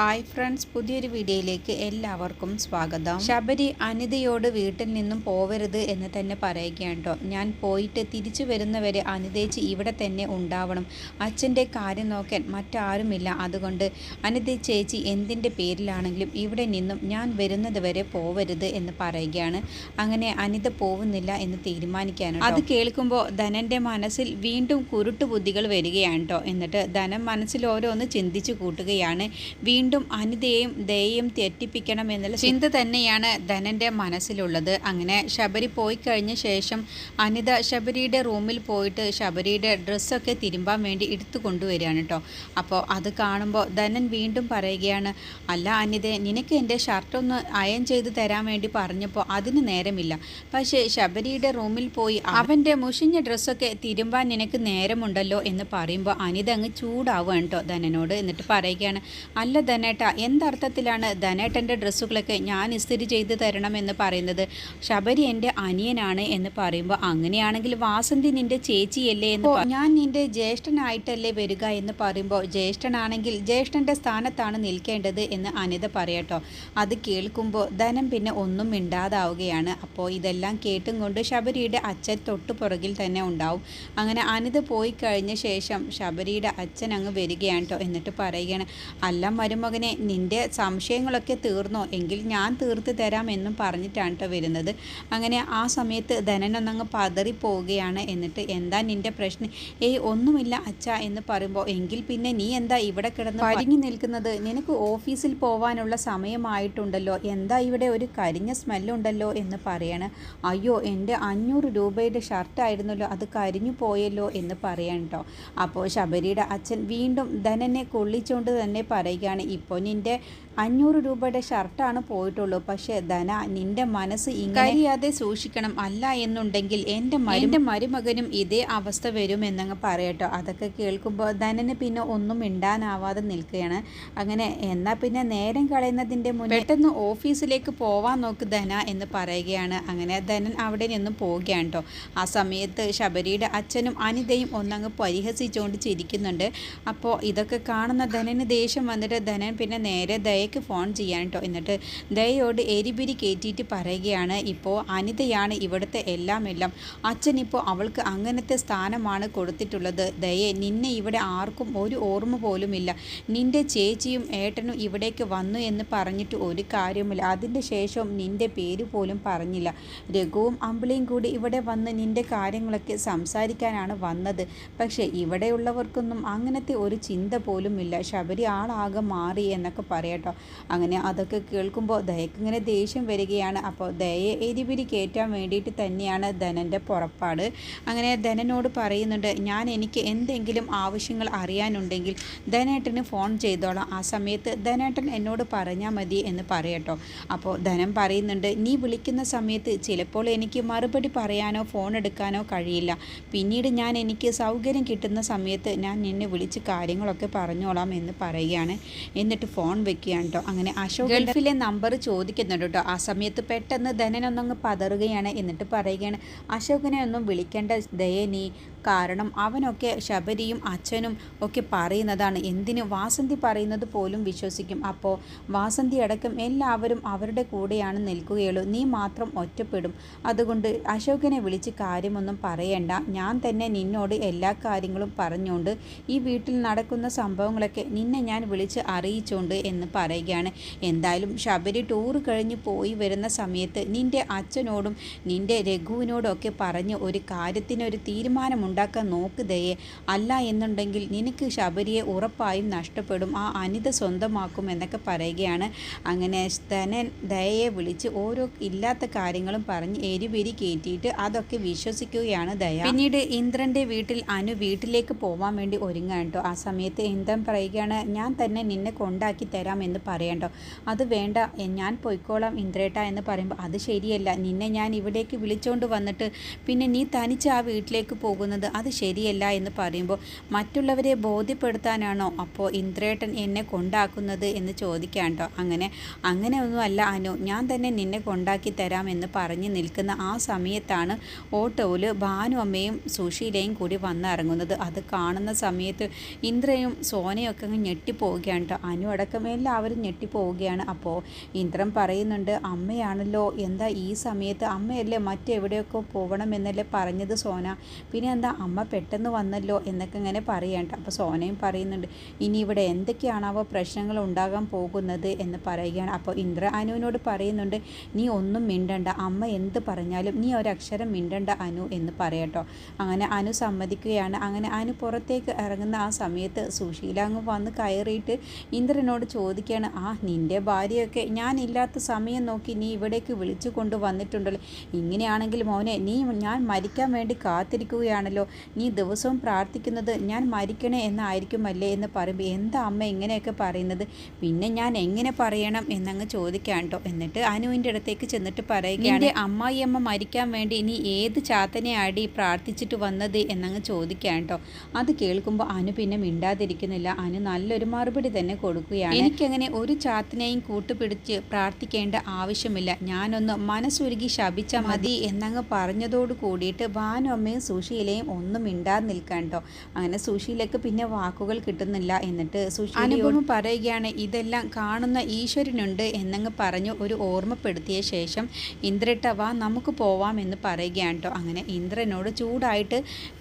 Hi friends പുതിയൊരു വീഡിയോയിലേക്ക് എല്ലാവർക്കും സ്വാഗതം. ശബരി അനിതയോട് വീട്ടിൽ നിന്നും പോവരുത് എന്ന് തന്നെ പറയുകയാണ് കേട്ടോ ഞാൻ പോയിട്ട് തിരിച്ചു വരുന്നവരെ അനിതേച്ചി ഇവിടെ തന്നെ ഉണ്ടാവണം. അച്ഛന്റെ കാര്യം നോക്കാൻ മറ്റാരുമില്ല. അതുകൊണ്ട് അനിത ചേച്ചി എന്തിന്റെ പേരിലാണെങ്കിലും ഇവിടെ നിന്നും ഞാൻ വരുന്നത് വരെ പോവരുത് എന്ന് പറയുകയാണ്. അങ്ങനെ അനിത പോകുന്നില്ല എന്ന് തീരുമാനിക്കാനാണ് അത് കേൾക്കുമ്പോൾ ധനന്റെ മനസ്സിൽ വീണ്ടും കുരുട്ടു ബുദ്ധികൾ വരികയാണ് കേട്ടോ എന്നിട്ട് ധനം മനസ്സിൽ ഓരോന്ന് ചിന്തിച്ചു കൂട്ടുകയാണ്. വീണ്ടും അനിതയെയും ദയയും തെറ്റിപ്പിക്കണം എന്നുള്ള ചിന്ത തന്നെയാണ് ധനന്റെ മനസ്സിലുള്ളത്. അങ്ങനെ ശബരി പോയി കഴിഞ്ഞ ശേഷം അനിത ശബരിയുടെ റൂമിൽ പോയിട്ട് ശബരിയുടെ ഡ്രസ്സൊക്കെ തിരുമ്പാൻ വേണ്ടി എടുത്തു കൊണ്ടുവരികയാണ് കേട്ടോ. അപ്പോൾ അത് കാണുമ്പോൾ ധനൻ വീണ്ടും പറയുകയാണ് അല്ല അനിത നിനക്ക് എന്റെ ഷർട്ടൊന്ന് അയൺ ചെയ്ത് തരാൻ വേണ്ടി പറഞ്ഞപ്പോൾ അതിന് നേരമില്ല. പക്ഷേ ശബരിയുടെ റൂമിൽ പോയി അവന്റെ മുഷിഞ്ഞ ഡ്രസ്സൊക്കെ തിരുമ്പാൻ നിനക്ക് നേരമുണ്ടല്ലോ എന്ന് പറയുമ്പോൾ അനിത അങ്ങ് ചൂടാവുകയാണ് കേട്ടോ ധനനോട്. എന്നിട്ട് പറയുകയാണ് അല്ല ധനേട്ട എന്തർത്ഥത്തിലാണ് ധനേട്ടന്റെ ഡ്രസ്സുകളൊക്കെ ഞാൻ ഇസ്തിരി ചെയ്ത് തരണമെന്ന് പറയുന്നത്? ശബരി എന്റെ അനിയനാണ് എന്ന് പറയുമ്പോൾ അങ്ങനെയാണെങ്കിൽ വാസന്തി നിന്റെ ചേച്ചിയല്ലേ എന്ന് ഞാൻ നിന്റെ ജ്യേഷ്ഠനായിട്ടല്ലേ വരിക എന്ന് പറയുമ്പോൾ ജ്യേഷ്ഠനാണെങ്കിൽ ജ്യേഷ്ഠന്റെ സ്ഥാനത്താണ് നിൽക്കേണ്ടത് എന്ന് അനിത പറയട്ടോ. അത് കേൾക്കുമ്പോൾ ധനം പിന്നെ ഒന്നും മിണ്ടാതാവുകയാണ്. അപ്പോൾ ഇതെല്ലാം കേട്ടും കൊണ്ട് ശബരിയുടെ അച്ഛൻ തൊട്ടു പുറകിൽ തന്നെ ഉണ്ടാവും. അങ്ങനെ അനിത പോയി കഴിഞ്ഞ ശേഷം ശബരിയുടെ അച്ഛൻ അങ്ങ് വരികയാണ് കേട്ടോ എന്നിട്ട് പറയുകയാണ് അല്ല മരുമകനെ നിന്റെ സംശയങ്ങളൊക്കെ തീർന്നോ? എങ്കിൽ ഞാൻ തീർത്ത് തരാം എന്നും പറഞ്ഞിട്ടാണ് കേട്ടോ വരുന്നത്. അങ്ങനെ ആ സമയത്ത് ധനനൊന്നങ്ങ് പതറിപ്പോവുകയാണ് എന്നിട്ട് എന്താ നിന്റെ പ്രശ്നം? ഏയ് ഒന്നുമില്ല അച്ഛ എന്ന് പറയുമ്പോൾ എങ്കിൽ പിന്നെ നീ എന്താ ഇവിടെ കിടന്ന് പരിങ്ങി നിൽക്കുന്നത്? നിനക്ക് ഓഫീസിൽ പോവാനുള്ള സമയമായിട്ടുണ്ടല്ലോ. എന്താ ഇവിടെ ഒരു കരിഞ്ഞ സ്മെല്ലുണ്ടല്ലോ? എന്ന് പറയാണ്. അയ്യോ എന്റെ അഞ്ഞൂറ് രൂപയുടെ ഷർട്ടായിരുന്നല്ലോ അത് കരിഞ്ഞു പോയല്ലോ എന്ന് പറയാൻ കേട്ടോ അപ്പോൾ ശബരിയുടെ അച്ഛൻ വീണ്ടും ധനനെ കൊള്ളിച്ചുകൊണ്ട് തന്നെ പറയുകയാണ്. ഇപ്പോൾ നിന്റെ അഞ്ഞൂറ് രൂപയുടെ ഷർട്ടാണ് പോയിട്ടുള്ളൂ. പക്ഷേ ധന നിന്റെ മനസ്സ് ഇങ്ങനെയാതെ സൂക്ഷിക്കണം അല്ല എന്നുണ്ടെങ്കിൽ എന്റെ എന്റെ മരുമകനും ഇതേ അവസ്ഥ വരും വരുമെന്നങ്ങ് പറയട്ടോ. അതൊക്കെ കേൾക്കുമ്പോൾ ധനന് പിന്നെ ഒന്നും മിണ്ടാനാവാതെ നിൽക്കുകയാണ്. അങ്ങനെ എന്നാൽ പിന്നെ നേരം കളയുന്നതിന്റെ മുന്നേ പെട്ടെന്ന് ഓഫീസിലേക്ക് പോവാൻ നോക്ക് ധന എന്ന് പറയുകയാണ്. അങ്ങനെ ധനൻ അവിടെ നിന്നും പോവുകയാണ് കേട്ടോ ആ സമയത്ത് ശബരിയുടെ അച്ഛനും അനിതയും ഒന്നങ്ങ് പരിഹസിച്ചുകൊണ്ട് ചിരിക്കുന്നുണ്ട്. അപ്പോൾ ഇതൊക്കെ കാണുന്ന ധനന് ദേഷ്യം വന്നിട്ട് ധനൻ പിന്നെ നേരെ ദയക്ക് ഫോൺ ചെയ്യാൻ കേട്ടോ എന്നിട്ട് ദയോട് എരിപിരി കയറ്റിയിട്ട് പറയുകയാണ് ഇപ്പോൾ അനിതയാണ് ഇവിടുത്തെ എല്ലാം എല്ലാം. അച്ഛൻ ഇപ്പോൾ അവൾക്ക് അങ്ങനത്തെ സ്ഥാനമാണ് കൊടുത്തിട്ടുള്ളത്. ദയെ നിന്നെ ഇവിടെ ആർക്കും ഒരു ഓർമ്മ പോലുമില്ല. നിന്റെ ചേച്ചിയും ഏട്ടനും ഇവിടേക്ക് വന്നു എന്ന് പറഞ്ഞിട്ട് ഒരു കാര്യമില്ല അതിന്റെ ശേഷവും നിന്റെ പേര് പോലും പറഞ്ഞില്ല. രഘുവും അമ്പിളിയും കൂടി ഇവിടെ വന്ന് നിന്റെ കാര്യങ്ങളൊക്കെ സംസാരിക്കാനാണ് വന്നത്. പക്ഷേ ഇവിടെയുള്ളവർക്കൊന്നും അങ്ങനത്തെ ഒരു ചിന്ത പോലുമില്ല. ശബരി ആളാകെ മാറി എന്നൊക്കെ പറയട്ടോ. അങ്ങനെ അതൊക്കെ കേൾക്കുമ്പോൾ ദയക്ക് ഇങ്ങനെ ദേഷ്യം വരികയാണ്. അപ്പോൾ ദയയെ എരിപിരി കയറ്റാൻ വേണ്ടിയിട്ട് തന്നെയാണ് ധനന്റെ പുറപ്പാട്. അങ്ങനെ ധനനോട് പറയുന്നുണ്ട് ഞാൻ എനിക്ക് എന്തെങ്കിലും ആവശ്യങ്ങൾ അറിയാനുണ്ടെങ്കിൽ ധനേട്ടന് ഫോൺ ചെയ്തോളാം. ആ സമയത്ത് ധനേട്ടൻ എന്നോട് പറഞ്ഞാൽ മതി എന്ന് പറയട്ടോ. അപ്പോൾ ധനം പറയുന്നുണ്ട് നീ വിളിക്കുന്ന സമയത്ത് ചിലപ്പോൾ എനിക്ക് മറുപടി പറയാനോ ഫോൺ എടുക്കാനോ കഴിയില്ല. പിന്നീട് ഞാൻ എനിക്ക് സൗകര്യം കിട്ടുന്ന സമയത്ത് ഞാൻ നിന്നെ വിളിച്ച് കാര്യങ്ങളൊക്കെ പറഞ്ഞോളാം എന്ന് പറയുകയാണ്. എന്നിട്ട് ഫോൺ വെക്കുകയാണ്. കേട്ടോ അങ്ങനെ അശോക് ഗൾഫിലെ നമ്പർ ചോദിക്കുന്നുണ്ട് കേട്ടോ. ആ സമയത്ത് പെട്ടെന്ന് ധനനൊന്നങ്ങ് പതറുകയാണ് എന്നിട്ട് പറയുകയാണ് അശോകനെ ഒന്നും വിളിക്കേണ്ട ദയ നീ കാരണം അവനൊക്കെ ശബരിയും അച്ഛനും ഒക്കെ പറയുന്നതാണ്. എന്തിന് വാസന്തി പറയുന്നത് പോലും വിശ്വസിക്കും. അപ്പോൾ വാസന്തി അടക്കം എല്ലാവരും അവരുടെ കൂടെയാണ് നിൽക്കുകയുള്ളൂ. നീ മാത്രം ഒറ്റപ്പെടും. അതുകൊണ്ട് അശോകനെ വിളിച്ച് കാര്യമൊന്നും പറയണ്ട. ഞാൻ തന്നെ നിന്നോട് എല്ലാ കാര്യങ്ങളും പറഞ്ഞുകൊണ്ട് ഈ വീട്ടിൽ നടക്കുന്ന സംഭവങ്ങളൊക്കെ നിന്നെ ഞാൻ വിളിച്ച് അറിയിച്ചുകൊണ്ട് എന്ന് പറയുകയാണ്. എന്തായാലും ശബരി ടൂർ കഴിഞ്ഞ് പോയി വരുന്ന സമയത്ത് നിന്റെ അച്ഛനോടും നിന്റെ രഘുവിനോടും ഒക്കെ പറഞ്ഞ് ഒരു കാര്യത്തിനൊരു തീരുമാനമുണ്ടാക്കാൻ നോക്ക് ദയെ അല്ല എന്നുണ്ടെങ്കിൽ നിനക്ക് ശബരിയെ ഉറപ്പായും നഷ്ടപ്പെടും. ആ അനിത സ്വന്തമാക്കും എന്നൊക്കെ പറയുകയാണ്. അങ്ങനെ സ്തനൻ ദയയെ വിളിച്ച് ഓരോ ഇല്ലാത്ത കാര്യങ്ങളും പറഞ്ഞ് എരിപെരി കയറ്റിയിട്ട് അതൊക്കെ വിശ്വസിക്കുകയാണ് ദയ. പിന്നീട് ഇന്ദ്രന്റെ വീട്ടിൽ അനു വീട്ടിലേക്ക് പോവാൻ വേണ്ടി ഒരുങ്ങാൻ കേട്ടോ. ആ സമയത്ത് ഇന്ദ്രൻ പറയുകയാണ് ഞാൻ തന്നെ നിന്നെ കൊണ്ടാക്കി തരാം എന്ന് പറയണ്ടോ അത് വേണ്ട ഞാൻ പൊയ്ക്കോളാം ഇന്ദ്രേട്ട എന്ന് പറയുമ്പോൾ അത് ശരിയല്ല. നിന്നെ ഞാൻ ഇവിടേക്ക് വിളിച്ചുകൊണ്ട് വന്നിട്ട് പിന്നെ നീ തനിച്ച് ആ വീട്ടിലേക്ക് പോകുന്നത് ചെയ്യുന്നത് അത് ശരിയല്ല എന്ന് പറയുമ്പോൾ മറ്റുള്ളവരെ ബോധ്യപ്പെടുത്താനാണോ അപ്പോൾ ഇന്ദ്രേട്ടൻ എന്നെ കൊണ്ടാക്കുന്നത് എന്ന് ചോദിക്കാൻ അങ്ങനെ അങ്ങനെ ഒന്നുമല്ല അനു ഞാൻ തന്നെ നിന്നെ കൊണ്ടാക്കി തരാം എന്ന് പറഞ്ഞ് നിൽക്കുന്ന ആ സമയത്താണ് ഓട്ടോയിൽ ഭാനു അമ്മയും സുശീലയും കൂടി വന്നിറങ്ങുന്നത് അത് കാണുന്ന സമയത്ത് ഇന്ദ്രയും സോനയൊക്കെ അങ്ങ് ഞെട്ടിപ്പോവുകയാണ് കേട്ടോ അനു അടക്കം എല്ലാവരും ഞെട്ടിപ്പോവുകയാണ്. അപ്പോൾ ഇന്ദ്രൻ പറയുന്നുണ്ട് അമ്മയാണല്ലോ എന്താ ഈ സമയത്ത് അമ്മയല്ലേ മറ്റെവിടെയൊക്കെ പോകണമെന്നല്ലേ പറഞ്ഞത് സോന? പിന്നെ എന്താ അമ്മ പെട്ടെന്ന് വന്നല്ലോ എന്നൊക്കെ ഇങ്ങനെ പറയണ്ട. അപ്പോൾ സോനയും പറയുന്നുണ്ട് ഇനി ഇവിടെ എന്തൊക്കെയാണാവോ പ്രശ്നങ്ങൾ ഉണ്ടാകാൻ പോകുന്നത്? എന്ന് പറയുകയാണ്. അപ്പോൾ ഇന്ദ്ര അനുവിനോട് പറയുന്നുണ്ട് നീ ഒന്നും മിണ്ടണ്ട. അമ്മ എന്ത് പറഞ്ഞാലും നീ ഒരക്ഷരം മിണ്ടണ്ട അനു എന്ന് പറയട്ടോ. അങ്ങനെ അനു സമ്മതിക്കുകയാണ്. അങ്ങനെ അനു പുറത്തേക്ക് ഇറങ്ങുന്ന ആ സമയത്ത് സുശീല അങ്ങ് വന്ന് കയറിയിട്ട് ഇന്ദ്രനോട് ചോദിക്കുകയാണ് ആ നിന്റെ ഭാര്യയൊക്കെ ഞാനില്ലാത്ത സമയം നോക്കി നീ ഇവിടേക്ക് വിളിച്ചു കൊണ്ട് വന്നിട്ടുണ്ടല്ലോ ഇങ്ങനെയാണെങ്കിൽ മോനെ നീ ഞാൻ മരിക്കാൻ വേണ്ടി കാത്തിരിക്കുകയാണല്ലോ. നീ ദിവസവും പ്രാർത്ഥിക്കുന്നത് ഞാൻ മരിക്കണേ എന്നായിരിക്കുമല്ലേ? എന്ന് പറയുമ്പോൾ എന്താ അമ്മ ഇങ്ങനെയൊക്കെ പറയുന്നത്? പിന്നെ ഞാൻ എങ്ങനെ പറയണം? എന്നങ്ങ് ചോദിക്കാം കേട്ടോ. എന്നിട്ട് അനുവിന്റെ അടുത്തേക്ക് ചെന്നിട്ട് പറയുകയാണ് അമ്മായിയമ്മ മരിക്കാൻ വേണ്ടി ഇനി ഏത് ചാത്തനെയാടി പ്രാർത്ഥിച്ചിട്ട് വന്നത്? എന്നങ്ങ് ചോദിക്കാം കേട്ടോ. അത് കേൾക്കുമ്പോൾ അനു പിന്നെ മിണ്ടാതിരിക്കുന്നില്ല. അനു നല്ലൊരു മറുപടി തന്നെ കൊടുക്കുകയാണ്. എനിക്കങ്ങനെ ഒരു ചാത്തിനെയും കൂട്ടുപിടിച്ച് പ്രാർത്ഥിക്കേണ്ട ആവശ്യമില്ല. ഞാനൊന്ന് മനസ്സുരുകി ശപിച്ച മതി. എന്നങ്ങ് പറഞ്ഞതോട് കൂടിയിട്ട് ഭാനു അമ്മയും സുശീലയും ഒന്നും മിണ്ടാതെ നിൽക്കാൻ കേട്ടോ അങ്ങനെ സുശീലക്ക് പിന്നെ വാക്കുകൾ കിട്ടുന്നില്ല. എന്നിട്ട് സുശീല അനുപമ പറയുകയാണ് ഇതെല്ലാം കാണുന്ന ഈശ്വരനുണ്ട് എന്നങ്ങ് പറഞ്ഞു ഒരു ഓർമ്മപ്പെടുത്തിയ ശേഷം ഇന്ദ്രട്ട വാ നമുക്ക് പോവാം എന്ന് പറയുകയാണ് കേട്ടോ അങ്ങനെ ഇന്ദ്രനോട് ചൂടായിട്ട്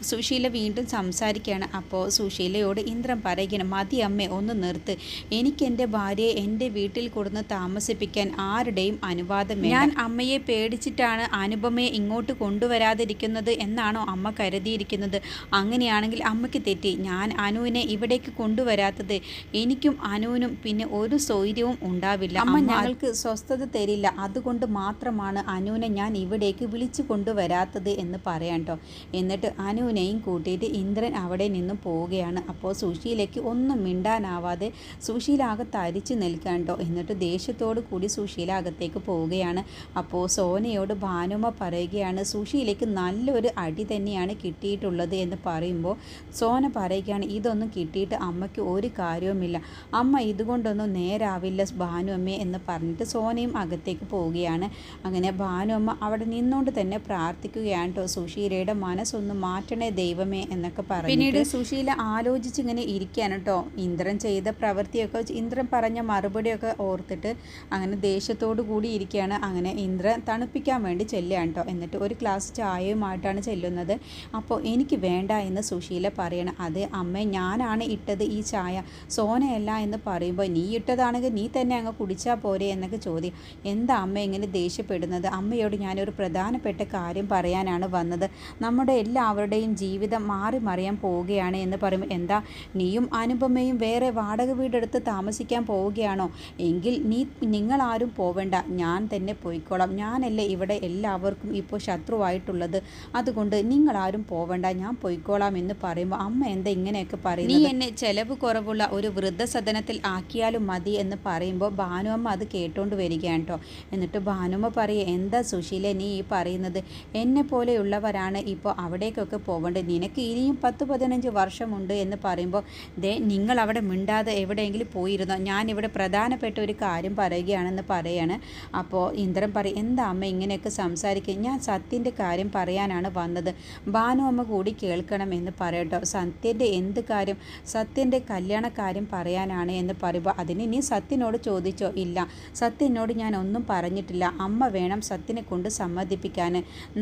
സുശീല വീണ്ടും സംസാരിക്കുകയാണ്. അപ്പോൾ സുശീലയോട് ഇന്ദ്രൻ പറയുകയാണ് മതി അമ്മേ ഒന്ന് നിർത്ത്. എനിക്ക് എന്റെ ഭാര്യയെ എന്റെ വീട്ടിൽ കൊടുന്ന് താമസിപ്പിക്കാൻ ആരുടെയും അനുവാദം ഞാൻ അമ്മയെ പേടിച്ചിട്ടാണ് അനുപമയെ ഇങ്ങോട്ട് കൊണ്ടുവരാതിരിക്കുന്നത് എന്നാണോ അമ്മ കരുതിയിരിക്കുന്നത് അങ്ങനെയാണെങ്കിൽ അമ്മയ്ക്ക് തെറ്റി. ഞാൻ അനുവിനെ ഇവിടേക്ക് കൊണ്ടുവരാത്തത് എനിക്കും അനുവിനും പിന്നെ ഒരു സൗകര്യവും ഉണ്ടാവില്ല. അമ്മ ഞങ്ങൾക്ക് സ്വസ്ഥത തരില്ല. അതുകൊണ്ട് മാത്രമാണ് അനുവിനെ ഞാൻ ഇവിടേക്ക് വിളിച്ചു കൊണ്ടുവരാത്തത് എന്ന് പറയാം കേട്ടോ എന്നിട്ട് അനുവിനെയും കൂട്ടിയിട്ട് ഇന്ദ്രൻ അവിടെ നിന്നും പോവുകയാണ്. അപ്പോൾ സുശീലയ്ക്ക് ഒന്നും മിണ്ടാനാവാതെ സുശീല അകത്ത് അരിച്ചു നിൽക്കാൻ കേട്ടോ എന്നിട്ട് ദേഷ്യത്തോടു കൂടി സുശീല അകത്തേക്ക് പോവുകയാണ്. അപ്പോൾ സോനയോട് ഭാനുമ പറയുകയാണ് സുശീലയ്ക്ക് നല്ലൊരു അടി തന്നെയാണ് കിട്ടിയിട്ടുള്ളത് എന്ന് പറയുമ്പോൾ സോന പറയുകയാണ് ഇതൊന്നും കിട്ടിയിട്ട് അമ്മയ്ക്ക് ഒരു കാര്യവുമില്ല. അമ്മ ഇതുകൊണ്ടൊന്നും നേരാവില്ല ഭാനുഅമ്മ എന്ന് പറഞ്ഞിട്ട് സോനയും അകത്തേക്ക് പോവുകയാണ്. അങ്ങനെ ഭാനുഅമ്മ അവിടെ നിന്നുകൊണ്ട് തന്നെ പ്രാർത്ഥിക്കുകയാണ് കേട്ടോ സുശീലയുടെ മനസ്സൊന്ന് മാറ്റണേ ദൈവമേ എന്നൊക്കെ പറഞ്ഞു പിന്നീട് സുശീല ആലോചിച്ച് ഇങ്ങനെ ഇരിക്കുകയാണ് കേട്ടോ. ഇന്ദ്രൻ ചെയ്ത പ്രവൃത്തിയൊക്കെ ഇന്ദ്രൻ പറഞ്ഞ മറുപടിയൊക്കെ ഓർത്തിട്ട് അങ്ങനെ ദേഷ്യത്തോടു കൂടി ഇരിക്കുകയാണ്. അങ്ങനെ ഇന്ദ്രൻ തണുപ്പിക്കാൻ വേണ്ടി ചെല്ലുകയാണ് കേട്ടോ. എന്നിട്ട് ഒരു ഗ്ലാസ് ചായയുമായിട്ടാണ് ചെല്ലുന്നത്. അപ്പോൾ എനിക്ക് വേണ്ട എന്ന് സുശീല പറയണം അതെ അമ്മ ഞാനാണ് ഇട്ടത് ഈ ചായ. സോനയല്ല എന്ന് പറയുമ്പോൾ നീ ഇട്ടതാണെങ്കിൽ നീ തന്നെ അങ്ങ് കുടിച്ചാൽ പോരെ എന്നൊക്കെ ചോദ്യം. എന്താ അമ്മ ഇങ്ങനെ ദേഷ്യപ്പെടുന്നത്? അമ്മയോട് ഞാനൊരു പ്രധാനപ്പെട്ട കാര്യം പറയാനാണ് വന്നത്. നമ്മുടെ എല്ലാവരുടെയും ജീവിതം മാറി മറിയാൻ പോവുകയാണ് എന്ന് പറയുമ്പോൾ എന്താ? നീയും അനുപമയും വേറെ വാടക വീടെടുത്ത് താമസിക്കാൻ പോവുകയാണോ? എങ്കിൽ നീ നിങ്ങളാരും പോവേണ്ട. ഞാൻ തന്നെ പോയിക്കോളാം. ഞാനല്ലേ ഇവിടെ എല്ലാവർക്കും ഇപ്പോൾ ശത്രുവായിട്ടുള്ളത്. അതുകൊണ്ട് നിങ്ങളാരും പോവേണ്ട ഞാൻ പോയിക്കോളാം എന്ന് പറയുമ്പോൾ അമ്മ എന്താ ഇങ്ങനെയൊക്കെ പറയും നീ എന്നെ ചെലവ് കുറവുള്ള ഒരു വൃദ്ധസദനത്തിൽ ആക്കിയാലും മതി എന്ന് പറയുമ്പോൾ ഭാനുമ്മ അത് കേട്ടോണ്ട് വരികയാണ് കേട്ടോ എന്നിട്ട് ഭാനുമ്മ പറയുക എന്താ സുശീല നീ ഈ പറയുന്നത്? എന്നെ പോലെയുള്ളവരാണ് ഇപ്പോൾ അവിടേക്കൊക്കെ പോകേണ്ടത് നിനക്ക് ഇനിയും പത്ത് പതിനഞ്ച് വർഷമുണ്ട് എന്ന് പറയുമ്പോൾ ദേ നിങ്ങൾ അവിടെ മിണ്ടാതെ എവിടെയെങ്കിലും പോയിരുന്നോ? ഞാനിവിടെ പ്രധാനപ്പെട്ട ഒരു കാര്യം പറയുകയാണെന്ന് പറയാണ്. അപ്പോൾ ഇന്ദ്രൻ പറയും എന്താ അമ്മ ഇങ്ങനെയൊക്കെ സംസാരിക്കുക ഞാൻ സത്യന്റെ കാര്യം പറയാനാണ് വന്നത്. ഭാനു അമ്മ കൂടി കേൾക്കണമെന്ന് പറയട്ടോ. സത്യന്റെ എന്ത് കാര്യം സത്യന്റെ കല്യാണ കാര്യം പറയാനാണ് എന്ന് പറയുമ്പോൾ അതിന് നീ സത്യനോട് ചോദിച്ചോ? ഇല്ല. സത്യനോട് ഞാൻ ഒന്നും പറഞ്ഞിട്ടില്ല. അമ്മ വേണം സത്യനെ കൊണ്ട് സമ്മതിപ്പിക്കാൻ.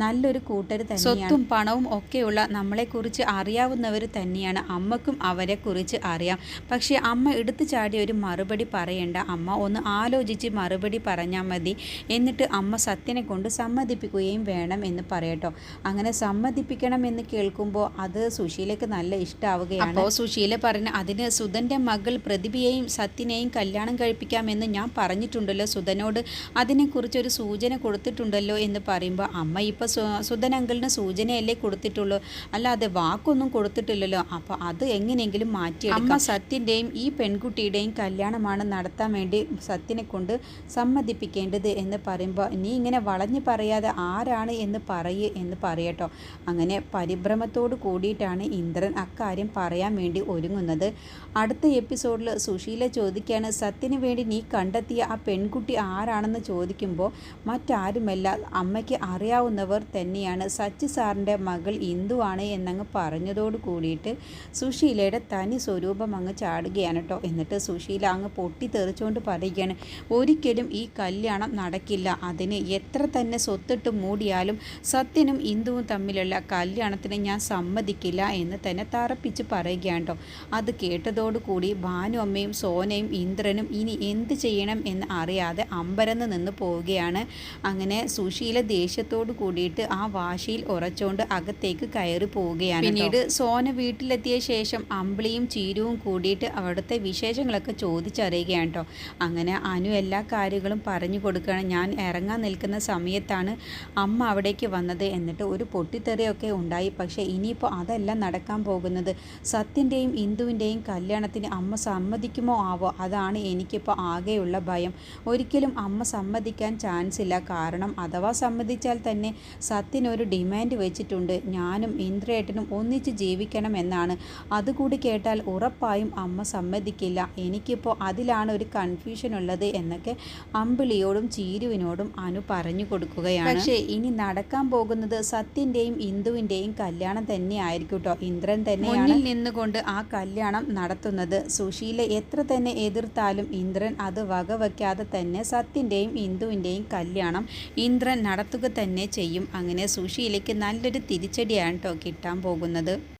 നല്ലൊരു കൂട്ടർ തന്നെയാണ്. സ്വത്തും പണവും ഒക്കെയുള്ള നമ്മളെക്കുറിച്ച് അറിയാവുന്നവർ തന്നെയാണ്. അമ്മക്കും അവരെക്കുറിച്ച് അറിയാം. പക്ഷേ അമ്മ എടുത്തു ചാടി ഒരു മറുപടി പറയേണ്ട. അമ്മ ഒന്ന് ആലോചിച്ച് മറുപടി പറഞ്ഞാൽ മതി. എന്നിട്ട് അമ്മ സത്യനെ കൊണ്ട് സമ്മതിപ്പിക്കുകയും വേണം എന്ന് പറയട്ടോ. അങ്ങനെ സമ്മതിപ്പിക്കണം എന്ന് കേൾക്കുമ്പോൾ അത് സുശീലയ്ക്ക് നല്ല ഇഷ്ടമാവുകയാണ് അപ്പോൾ സുശീല പറഞ്ഞ അതിന് സുധന്റെ മകൾ പ്രതിഭയെയും സത്യനെയും കല്യാണം കഴിപ്പിക്കാമെന്ന് ഞാൻ പറഞ്ഞിട്ടുണ്ടല്ലോ. സുധനോട് അതിനെക്കുറിച്ച് ഒരു സൂചന കൊടുത്തിട്ടുണ്ടല്ലോ എന്ന് പറയുമ്പോൾ അമ്മ ഇപ്പോൾ സുധൻ അങ്കിളിന് സൂചനയല്ലേ കൊടുത്തിട്ടുള്ളൂ. അല്ലാതെ വാക്കൊന്നും കൊടുത്തിട്ടില്ലല്ലോ. അപ്പോൾ അത് എങ്ങനെയെങ്കിലും മാറ്റി അമ്മ സത്യന്റെയും ഈ പെൺകുട്ടിയുടെയും കല്യാണമാണ് നടത്താൻ വേണ്ടി സത്യനെ കൊണ്ട് സമ്മതിപ്പിക്കേണ്ടത് എന്ന് പറയുമ്പോൾ നീ ഇങ്ങനെ വളഞ്ഞു പറയാതെ ആരാണ് എന്ന് പറയ് എന്ന് പറയട്ടോ അങ്ങനെ പരിഭ്രമത്തോട് കൂടിയിട്ടാണ് ഇന്ദ്രൻ അക്കാര്യം പറയാൻ വേണ്ടി ഒരുങ്ങുന്നത്. അടുത്ത എപ്പിസോഡിൽ സുശീല ചോദിക്കുകയാണ് സത്യന് വേണ്ടി നീ കണ്ടെത്തിയ ആ പെൺകുട്ടി ആരാണെന്ന് ചോദിക്കുമ്പോൾ മറ്റാരുമല്ല അമ്മയ്ക്ക് അറിയാവുന്നവർ തന്നെയാണ്. സച്ചി സാറിന്റെ മകൾ ഇന്ദുവാണ് എന്നങ്ങ് പറഞ്ഞതോട് കൂടിയിട്ട് സുശീലയുടെ തനി സ്വരൂപം അങ്ങ് ചാടുകയാണ് കേട്ടോ. എന്നിട്ട് സുശീല അങ്ങ് പൊട്ടിത്തെറിച്ചുകൊണ്ട് പറയുകയാണ് ഒരിക്കലും ഈ കല്യാണം നടക്കില്ല. അതിന് എത്ര തന്നെ സ്വത്തിട്ട് മൂടിയാലും സത്യനും ഇന്ദുവും തമ്മിലുള്ള കല്യാണത്തിന് ഞാൻ സമ്മതിക്കില്ല എന്ന് തന്നെ തറപ്പിച്ച് പറയുകയാണ് അത് കേട്ടതോടുകൂടി ഭാനു അമ്മയും സോനയും ഇന്ദ്രനും ഇനി എന്ത് ചെയ്യണം എന്ന് അറിയാതെ അമ്പരന്ന് നിന്ന് പോവുകയാണ്. അങ്ങനെ സുശീല ദേഷ്യത്തോട് കൂടിയിട്ട് ആ വാശിയിൽ ഉറച്ചുകൊണ്ട് അകത്തേക്ക് കയറി പോവുകയാണ് പിന്നീട് സോന വീട്ടിലെത്തിയ ശേഷം അമ്പിളിയും ചീരുവും കൂടിയിട്ട് അവിടുത്തെ വിശേഷങ്ങളൊക്കെ ചോദിച്ചറിയുകയാണ് കേട്ടോ. അങ്ങനെ അനു എല്ലാ കാര്യങ്ങളും പറഞ്ഞു കൊടുക്കുകയാണ്. ഞാൻ ഇറങ്ങാൻ നിൽക്കുന്ന സമയത്താണ് അമ്മ അവിടേക്ക് വന്നത്. എന്നിട്ട് ഒരു പൊട്ടിത്തെറിയൊക്കെ ഉണ്ടായി. പക്ഷേ ഇനിയിപ്പോൾ അതല്ല നടക്കാൻ പോകുന്നത്. സത്യന്റെയും ഇന്ദുവിന്റെയും കല്യാണത്തിന് അമ്മ സമ്മതിക്കുമോ ആവോ? അതാണ് എനിക്കിപ്പോൾ ആകെയുള്ള ഭയം. ഒരിക്കലും അമ്മ സമ്മതിക്കാൻ ചാൻസ് ഇല്ല കാരണം അഥവാ സമ്മതിച്ചാൽ തന്നെ സത്യനൊരു ഡിമാൻഡ് വെച്ചിട്ടുണ്ട്. ഞാനും ഇന്ദ്രേട്ടനും ഒന്നിച്ച് ജീവിക്കണം എന്നാണ് അതുകൂടി കേട്ടാൽ ഉറപ്പായും അമ്മ സമ്മതിക്കില്ല. എനിക്കിപ്പോൾ അതിലാണ് ഒരു കൺഫ്യൂഷൻ ഉള്ളത് എന്നൊക്കെ അമ്പിളിയോടും ചീരുവിനോടും അനു പറഞ്ഞു കൊടുക്കുകയാണ്. പക്ഷേ ഇനി നടക്കാൻ പോകുന്നത് സത്യന്റെയും ഇന്ദുവിന്റെയും കല്യാണം തന്നെ ആയിരിക്കും കേട്ടോ ഇന്ദ്രൻ തന്നെയാണ് നിന്നുകൊണ്ട് ആ കല്യാണം നടത്തുന്നത്. സുശീല എത്ര തന്നെ എതിർത്താലും ഇന്ദ്രൻ അത് വകവയ്ക്കാതെ തന്നെ സത്യന്റെയും ഇന്ദുവിന്റെയും കല്യാണം ഇന്ദ്രൻ നടത്തുക തന്നെ ചെയ്യും. അങ്ങനെ സുശീലയ്ക്ക് നല്ലൊരു തിരിച്ചടിയാണ് കേട്ടോ കിട്ടാൻ പോകുന്നത്.